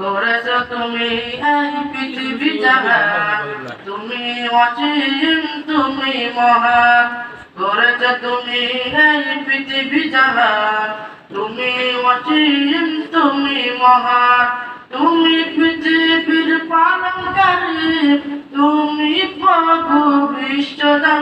করেছ তুমি এই পৃথিবী জাহান তুমি অসীম তুমি মহান করেছ তুমি এই পৃথিবী জাহান তুমি অসীম তুমি মহান তুমি পৃথিবীর পালনকারী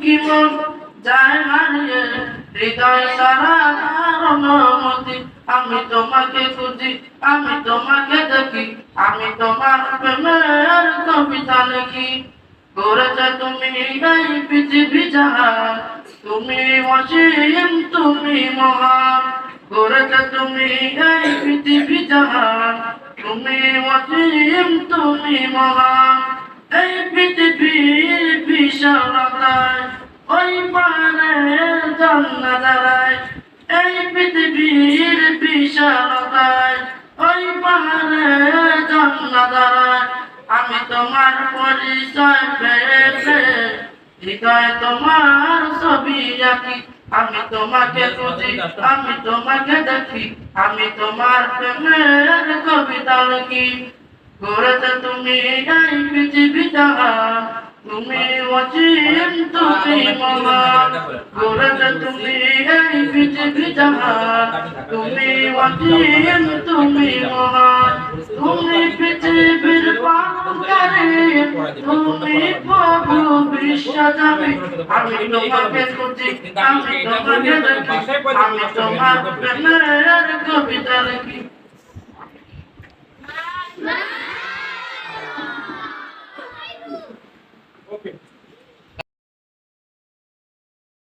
টুকি মন যায় হৃদয় সারা আমি তোমাকে খুঁজি, আমি তোমাকে দেখি। আমি তোমার প্রেমের কবিতা লিখি। করেছে তুমি এই পৃথিবী জাহান তুমি অসীম, তুমি মহান। করেছে তুমি এই পৃথিবী জাহান তুমি অসীম, তুমি মহান। এই পৃথিবীর বিশালতায় ওই পাহাড়ের জন্না দাঁড়ায় এই পৃথিবীর বিশালতায়, ওই পাহাড়ের জন্না দাঁড়ায় আমি তোমার পরিচয় পেয়ে হৃদয় তোমার ছবি আঁকি, আমি তোমাকে খুঁজি, আমি তোমাকে দেখি, আমি তোমার প্রেমের কবিতা লিখি। করেছে তুমি এই পৃথিবী জাহান তুমি অসীম তুমি মহান করেছে তুমি এই পৃথিবী জাহান তুমি অসীম তুমি মহান তুমি পৃথিবীর পালনকারী তুমি প্রভু বিশ্বজামী। আমি তোমাকে খুঁজি, আমি তোমাকে দেখি, আমি তোমার প্রেমের কবিতা লিখি Okay.